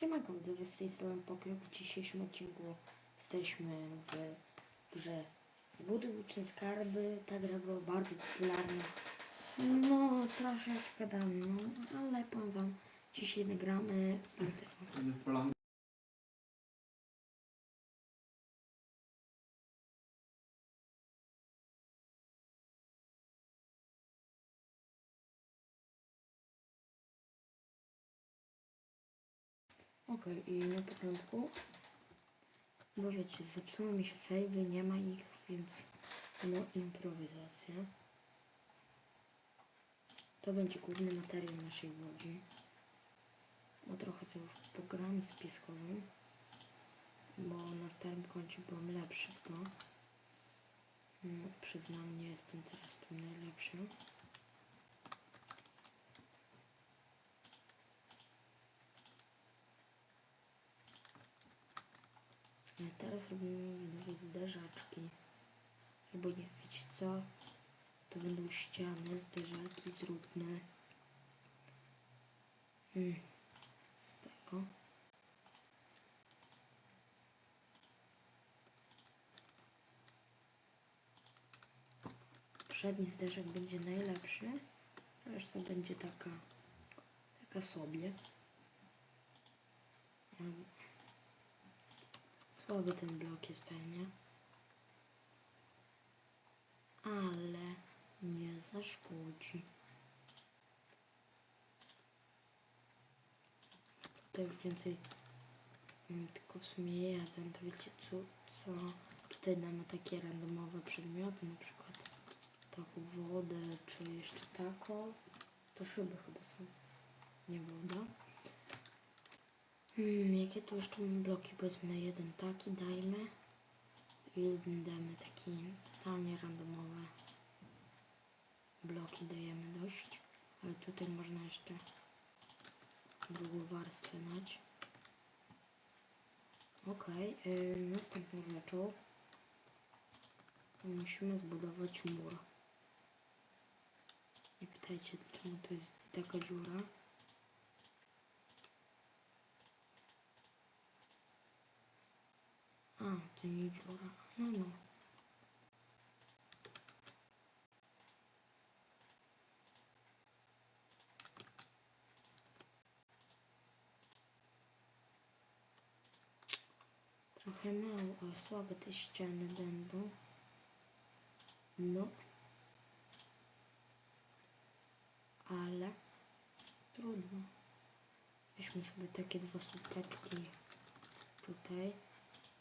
Siemanko widzowie, z tej strony Pokiop. W dzisiejszym odcinku jesteśmy w grze Zbuduj skarby. Ta gra była bardzo popularna. No, troszeczkę dawno, ale powiem wam, dzisiaj nagramy Okej, i na początku, bo wiecie, zepsuły mi się savey, nie ma ich, więc no improwizacja. To będzie główny materiał naszej łodzi. Bo trochę sobie już pogramy z piskowym, bo na starym koncie byłem lepszy w to. No, przyznam, nie jestem teraz tym najlepszym. Teraz robimy zderzaczki. Albo nie, wiecie co? To będą ściany, zderzaki zróbmy. Hmm. Z tego. Przedni zderzak będzie najlepszy, reszta będzie taka, taka sobie. Słaby ten blok jest pewnie. Ale nie zaszkodzi. Tutaj już więcej mm, tylko w sumie jeden, to wiecie co, co tutaj damy takie randomowe przedmioty, na przykład taką wodę, czy jeszcze taką, to szyby chyba są, nie woda. Hmm, jakie tu jeszcze mam bloki? Powiedzmy jeden taki dajmy. Jeden damy taki totalnie randomowe. Bloki dajemy dość. Ale tutaj można jeszcze drugą warstwę dać. Okej, yy, następną rzeczą musimy zbudować mur. Nie pytajcie, czemu tu jest taka dziura. A, to nie dziura. No, no. Trochę mało, ale słabe te ściany będą. No. Ale trudno. Weźmy sobie takie dwa słupeczki tutaj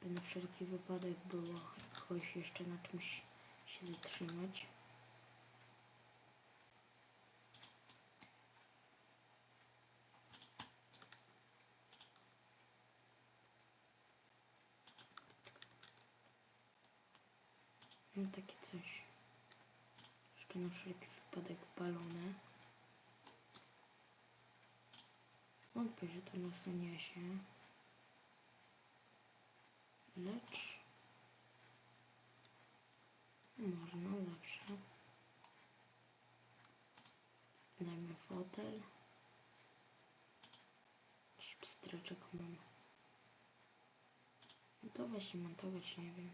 by na wszelki wypadek było jakoś jeszcze na czymś się zatrzymać. Mam takie coś. Jeszcze na wszelki wypadek balony. Wątpię, że to nas uniesie lecz można zawsze. Dajmy fotel. Jakiś pstryczek mam. Montować i montować, nie wiem.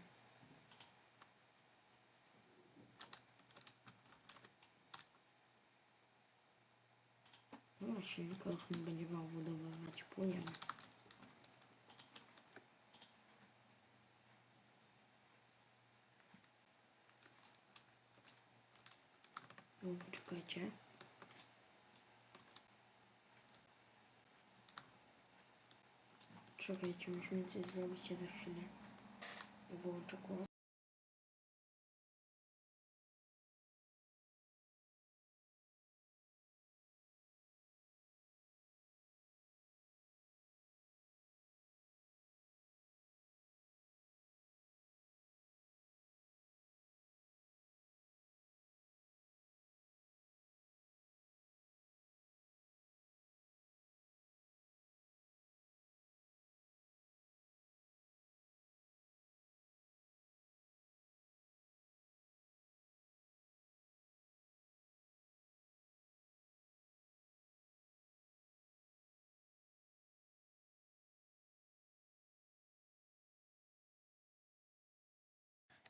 No właśnie, tylko już nie będzie mało budowywać. Poczekajcie. Czekajcie, musimy coś zrobić za chwilę. Wyłączę głos.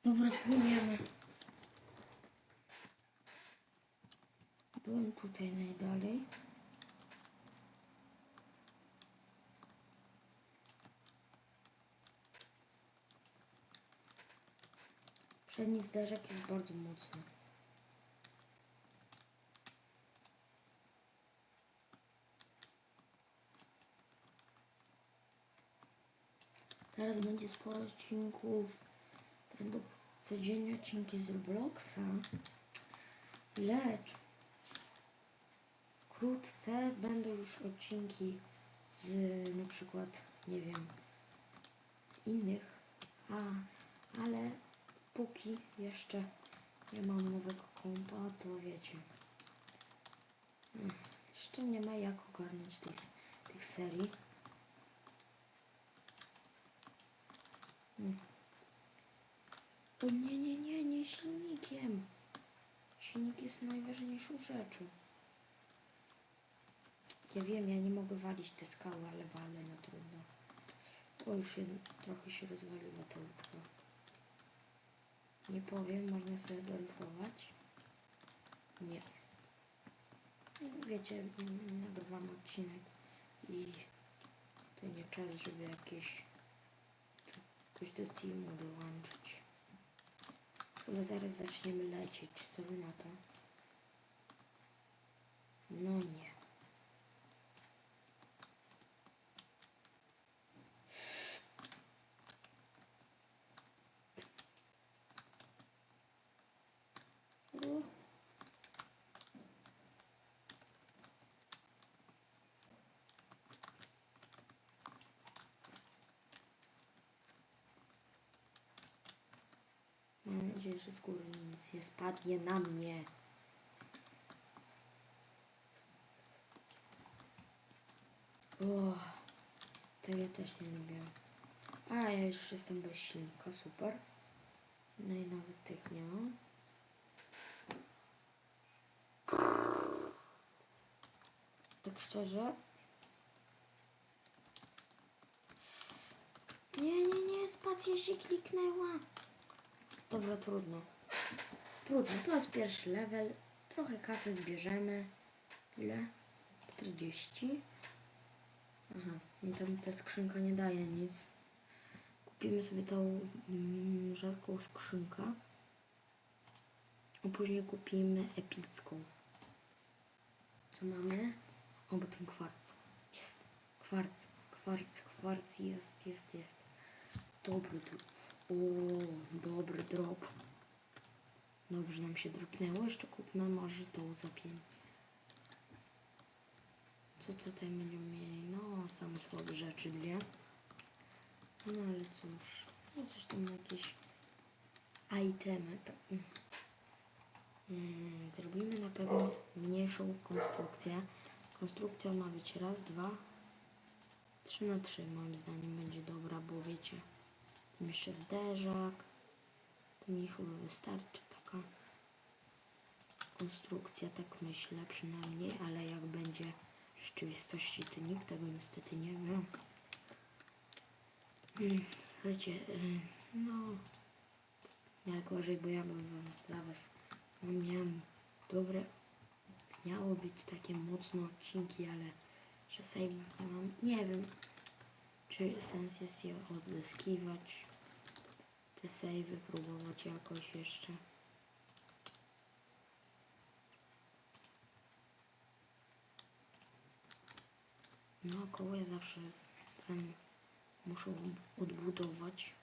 Dobra, płyniemy. Byłem tutaj najdalej. Przedni zderzak jest bardzo mocny. Teraz będzie sporo odcinków. Będą codziennie odcinki z Robloxa. Lecz wkrótce będą już odcinki z na przykład, nie wiem, innych. A, ale póki jeszcze nie mam nowego kompa, to wiecie. mm, Jeszcze nie ma jak ogarnąć tych, tych serii. Mm. O nie, nie, nie, nie silnikiem. Silnik jest najważniejszą rzeczą. Ja wiem, ja nie mogę walić te skały, ale walę, no trudno. O, już się, trochę się rozwaliła ta łódka. Nie powiem, można sobie doryfować. Nie. Wiecie, nagrywam odcinek i to nie czas, żeby jakieś jakoś do teamu dołączyć. Chyba zaraz zaczniemy lecieć. Co wy na to? No nie. O. Mam nadzieję, że z góry nic nie spadnie na mnie. O, tego ja też nie lubię. A, ja już jestem bez silnika, super. No i nawet tych nie mam. Tak szczerze. Nie, nie, nie, spacja się kliknęła. Dobra, trudno. Trudno, to jest pierwszy level. Trochę kasy zbierzemy. Ile? 40. Aha, tam ta skrzynka nie daje nic. Kupimy sobie tą mm, rzadką skrzynkę. A później kupimy epicką. Co mamy? O, bo ten kwarc. Jest. Kwarc, kwarc, kwarc jest, jest, jest. Dobry drop. O, dobry drop. Dobrze nam się dropnęło. Jeszcze kupmy może tą za. Co tutaj będziemy mieli? No, same słabe rzeczy dwie. No ale cóż. No coś tam jakieś itemy. Mm, zrobimy na pewno mniejszą konstrukcję. Konstrukcja ma być raz, dwa, trzy na trzy. Moim zdaniem będzie dobra, bo wiecie, tam jeszcze zderzak. To mi chyba wystarczy taka konstrukcja, tak myślę przynajmniej, ale jak będzie w rzeczywistości, to nikt tego niestety nie wie. Mm, Słuchajcie, y, no najgorzej, bo ja bym wam dla was no, miałem dobre, miało być takie mocne odcinki, ale nie mam, nie wiem, czy sens jest je odzyskiwać, te savey próbować jakoś jeszcze. No, koło zawsze zanim muszę odbudować.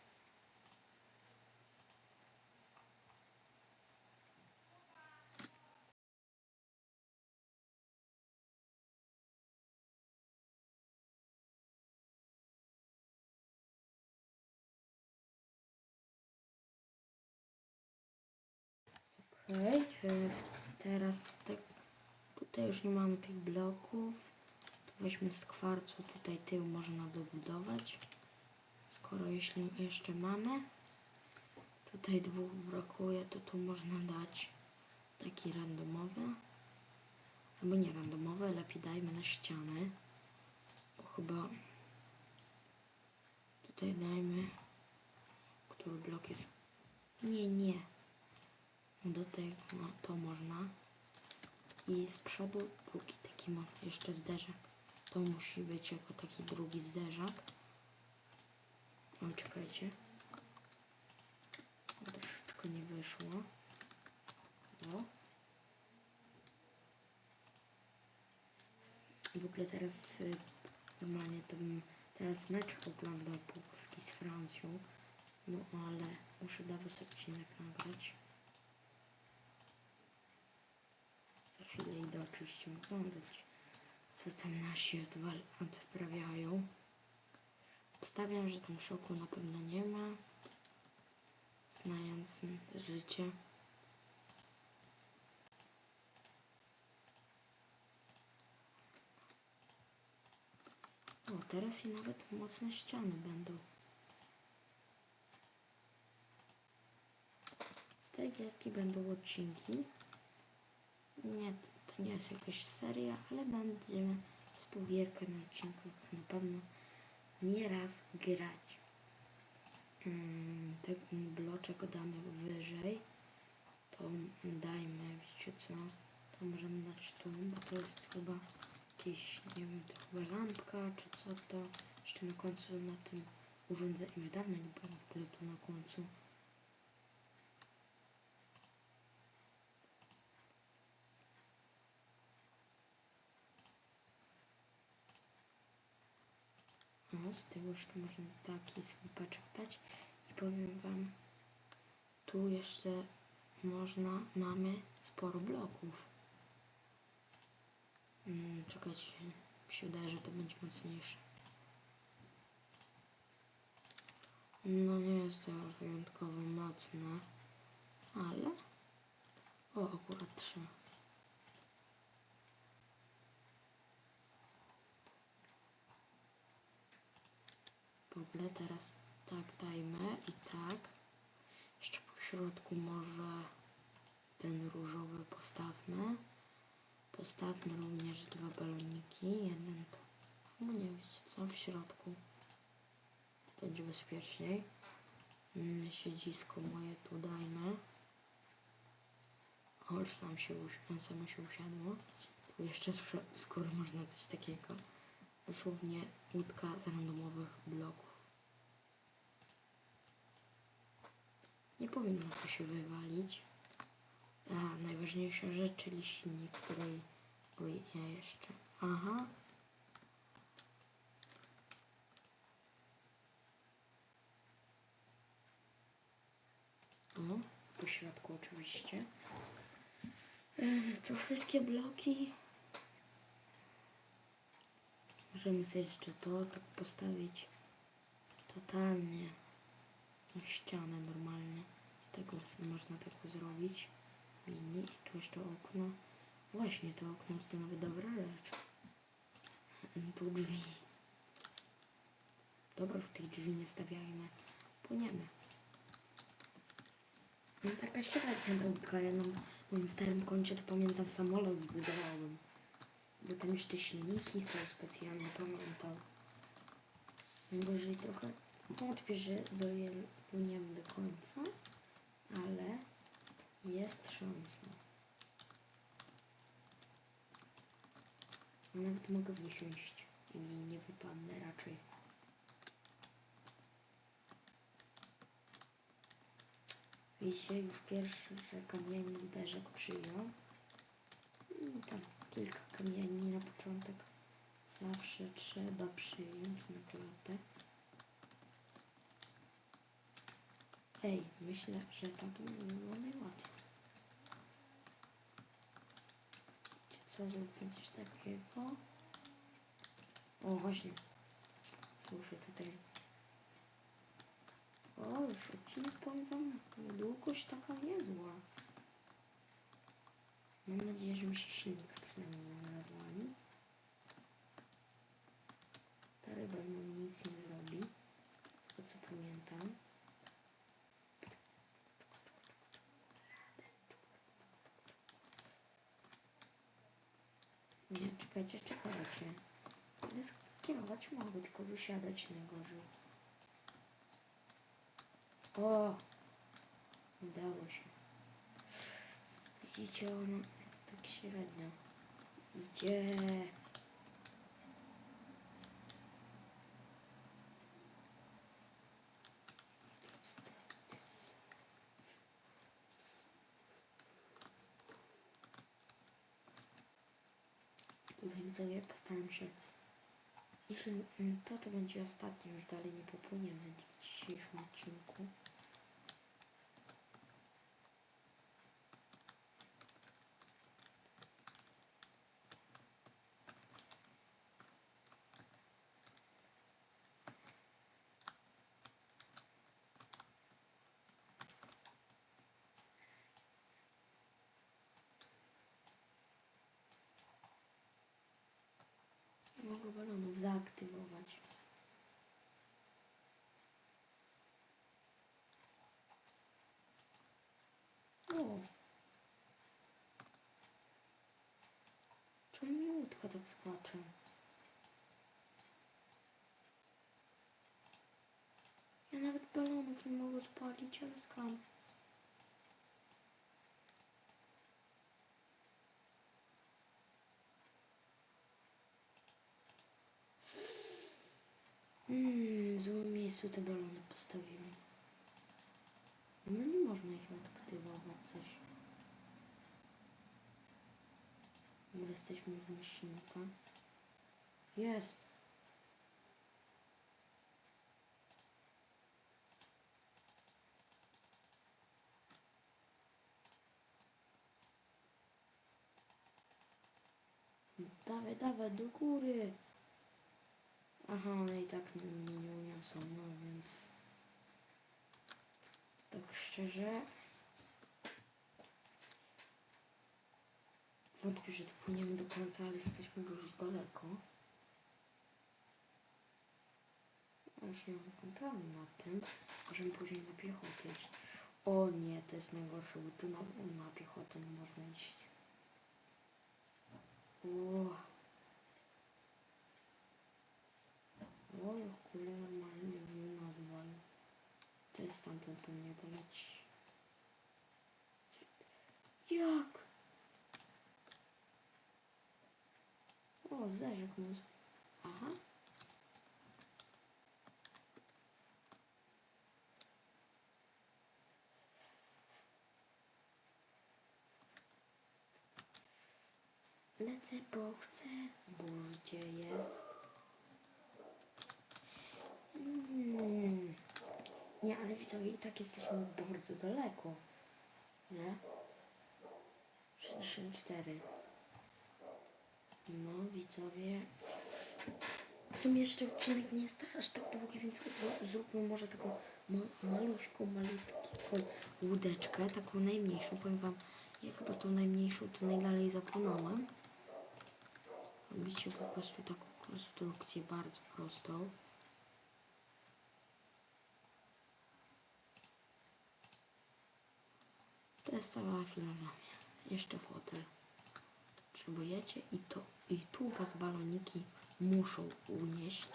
Okej, e, teraz tak, tutaj już nie mamy tych bloków. Weźmy z kwarcu, tutaj tył można dobudować. Skoro jeśli jeszcze mamy, tutaj dwóch brakuje, to tu można dać taki randomowy. Albo nie randomowy, lepiej dajmy na ścianę. Bo chyba tutaj dajmy, który blok jest Nie, nie. Do tego no, to można. I z przodu drugi taki ma jeszcze zderzak. To musi być jako taki drugi zderzak. O, czekajcie. Troszeczkę nie wyszło. O. W ogóle teraz y, normalnie to bym teraz mecz oglądał Polski z Francją. No ale muszę dla was odcinek nagrać. Chwilę idę oczywiście oglądać, co tam nasi odprawiają. Stawiam, że tam szoku na pewno nie ma. Znając życie. O, teraz i nawet mocne ściany będą. Z tej gierki będą odcinki. Nie, to nie jest jakaś seria, ale będziemy w tą gierkę na odcinkach na pewno nieraz grać. Mm, ten bloczek damy wyżej. To dajmy, wiecie co? To możemy dać tu, bo to jest chyba jakieś, nie wiem, to chyba lampka, czy co to. Jeszcze na końcu na tym urządzeniu, już dawno nie byłem w ogóle tu na końcu. Z tyłu jeszcze można taki słupeczek dać. I powiem wam, tu jeszcze można, mamy sporo bloków. Mm, czekajcie, mi się wydaje, że to będzie mocniejsze. No nie jest to wyjątkowo mocne, ale... O, akurat trzy. Ogóle teraz tak dajmy i tak. Jeszcze po środku może ten różowy postawmy. Postawmy również dwa baloniki. Jeden to, no nie wiecie co, w środku. Będzie bezpieczniej. Mm, Siedzisko moje tu dajmy. O, już sam się, usi- samo się usiadło. Tu jeszcze góry można coś takiego. Dosłownie łódka z randomowych bloków. Nie powinno to się wywalić. A, najważniejsza rzecz, czyli silnik, której bo ja jeszcze. Aha. O, po środku oczywiście. Ech, To wszystkie bloki. Możemy sobie jeszcze to tak postawić totalnie na ścianę normalnie. Z tego można tak zrobić. Mini tu jeszcze okno. Właśnie to okno to nawet dobra rzecz. Tu drzwi. Dobra, w tych drzwi nie stawiajmy. Płyniemy. No taka średnia łódka. Ja na moim starym koncie to pamiętam samolot zbudowałem. Bo tam jeszcze silniki są specjalne, pamiętam. Najgorzej trochę wątpię, że dojemy do końca, ale jest szansa. Nawet mogę wysiąść i nie wypadnę raczej. Widzicie, już pierwszy że kamień zderzak przyjął. Mm, Tam kilka kamieni na początek zawsze trzeba przyjąć na klatę. Ej, myślę, że tak było najłatwiej. Co, zróbmy coś takiego. O, właśnie. Słyszę tutaj. O, już odcinek powiem wam, długość taka niezła. Mam nadzieję, że mi się silnik przynajmniej nie rozwali. Ta ryba nic nie zrobi. Tego co pamiętam. Nie, czekajcie, czekajcie. Ale skierować mogę, tylko wysiadać najgorzej. O! Udało się. Widzicie, ona tak średnio idzie. Tutaj widzowie postaram się. Jeśli mm, to, to będzie ostatnie, już dalej nie popłyniemy w dzisiejszym odcinku. Nie mogę balonów zaaktywować. O! Łódka tak skacze? Ja nawet balonów nie mogę odpalić, ale skam. Hmm, w złym miejscu te balony postawiłem. No nie można ich aktywować coś. Dobra, jesteśmy na silnika. Jest. Dawaj, dawaj, do góry. Aha, one i tak mnie nie uniosą, no więc... Tak szczerze... Wątpię, że dopłyniemy do końca, ale jesteśmy już daleko. Ja już nie kontroli nad tym, możemy później na piechotę iść. O nie, to jest najgorsze, bo tu na, na piechotę nie można iść. O. Oj, kule normalnie bym nazwał. To jest stamtąd pewnie poleci. Jak? O, zerzek sp- Aha. Lecę, bo chcę. Bo gdzie jest? Mm. Nie, ale widzowie, i tak jesteśmy bardzo daleko. Nie? 64. No, widzowie. W sumie jeszcze odcinek nie jest aż tak długi, więc zró- zróbmy może taką ma maluśką, malutką łódeczkę, taką najmniejszą. Powiem wam, ja chyba tą najmniejszą to najdalej zapłynąłem. Robicie po prostu taką konstrukcję bardzo prostą. To jest cała filozofia. Jeszcze fotel. Potrzebujecie i to i tu was baloniki muszą unieść.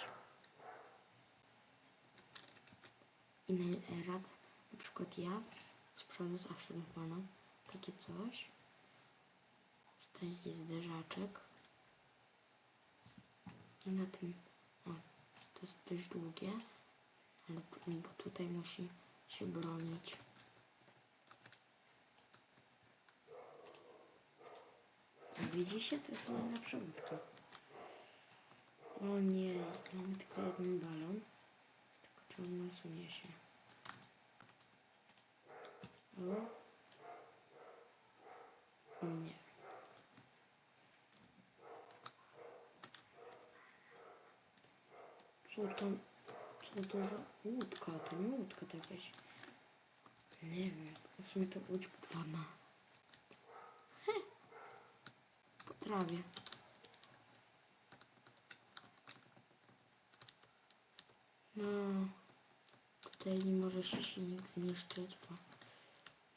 I na, rad, na przykład ja z, z przodu zawsze dokładam takie coś. Z taki zderzaczek. I na tym, o, to jest dość długie, ale bo tutaj musi się bronić. Widzicie, to jest najlepsza łódka. O nie, mamy tylko jeden balon. Tylko czy on nas uniesie? O? Nie. Co tam? Co to za łódka? To nie łódka to jakaś. Nie wiem, w sumie to łódź podwodna. Po trawie. No, tutaj nie może się silnik zniszczyć, bo...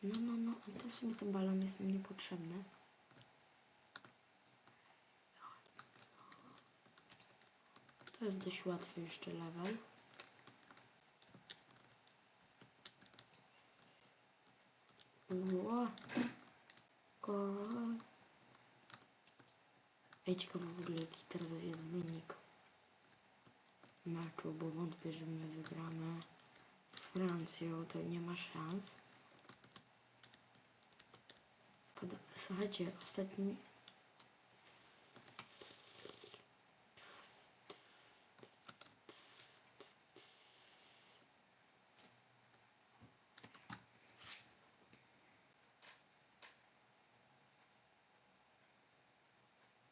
No, no, no, a to w sumie ten balon jest mi niepotrzebny. To jest dość łatwy jeszcze level. Ło. Ej, ciekawe w ogóle jaki teraz jest wynik meczu, bo wątpię, że my wygramy z Francją, to nie ma szans. Słuchajcie, ostatni...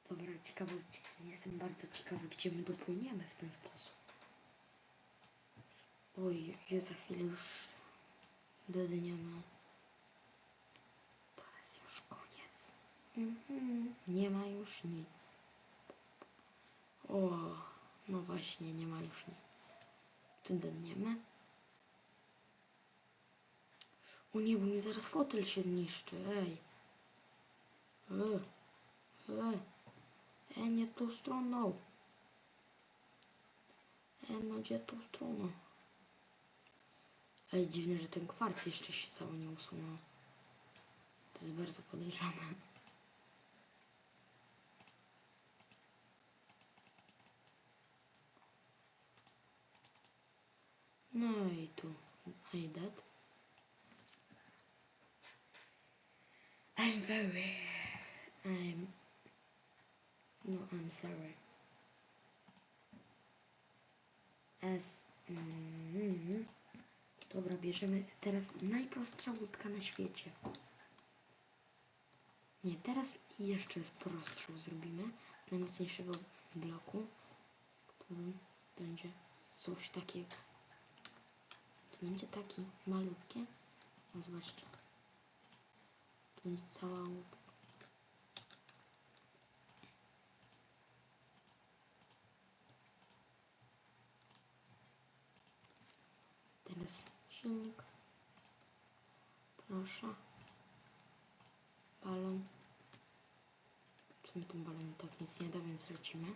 Dobra, ciekawe, gdzie- jestem bardzo ciekawy, gdzie my dopłyniemy w ten sposób. Oj, że za chwilę już do dnia ma. To jest już koniec. Mhm. Nie ma już nic. O, no właśnie, nie ma już nic. Tu dniemy. O nie, bo mi zaraz fotel się zniszczy, ej. E, e, e, nie tą stroną. E, no gdzie tą stroną? Ej, dziwne, że ten kwarc jeszcze się cały nie usunął. To jest bardzo podejrzane. No i tu. I that. I'm very... I'm... No, I'm sorry. As... Mm, Dobra, bierzemy teraz najprostsza łódka na świecie. Nie, teraz jeszcze prostszą zrobimy. Z najmocniejszego bloku, który będzie coś takiego. To będzie taki malutkie. No zobaczcie. To będzie cała łódka. Teraz silnik. Proszę. Balon. W sumie ten balon i tak nic nie da, więc lecimy.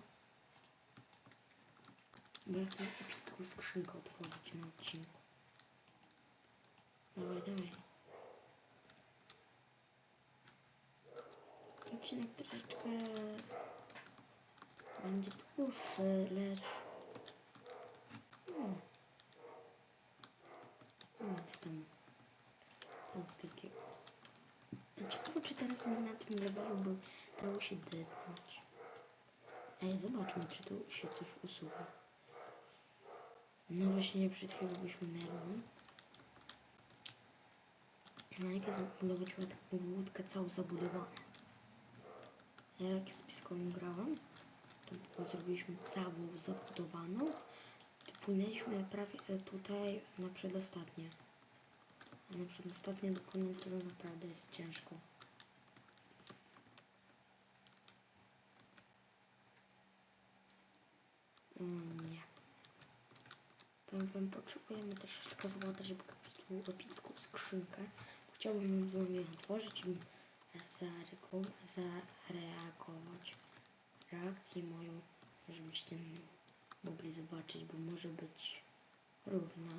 Bo ja chcę epicką skrzynkę otworzyć na odcinku. Dawaj, dawaj. Odcinek troszeczkę będzie dłuższy, lecz... No. Nic tam. To nic takiego. Ciekawe, czy teraz mi na tym levelu by dało się dednąć. Ej, zobaczmy, czy tu się coś usuwa. No właśnie, przed chwilą byśmy nerwni. Najpierw zabudować łódkę całą zabudowaną. Ja jak z piskolem grałem, to zrobiliśmy całą zabudowaną płynęliśmy prawie e, tutaj na przedostatnie. Na przedostatnie dopłynąć to naprawdę jest ciężko. Mm, nie. Powiem wam, potrzebujemy troszeczkę złota, żeby kupić tą epicką skrzynkę. Chciałbym z wami otworzyć i zareagować reakcję moją, żebyście mogli zobaczyć, bo może być równa.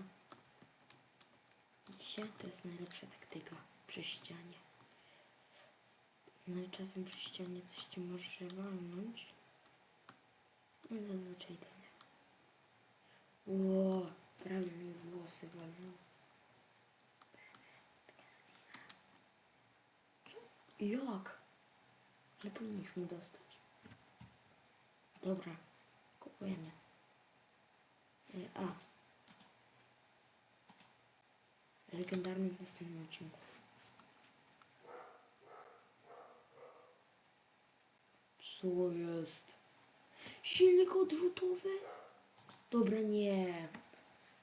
Widzicie? To jest najlepsza taktyka przy ścianie. No i czasem przy ścianie coś ci może walnąć. No zazwyczaj to nie. Ło, prawie mi włosy walną. Co? Jak? Ale powinniśmy dostać. Dobra, kupujemy. A. Legendarny w następnym odcinku. Co jest? Silnik odrzutowy? Dobra, nie.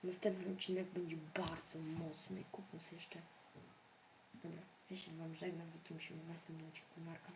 Następny odcinek będzie bardzo mocny. Kupmy sobie jeszcze. Dobra, ja się wam żegnam. Widzimy się w następnym odcinku. Narka.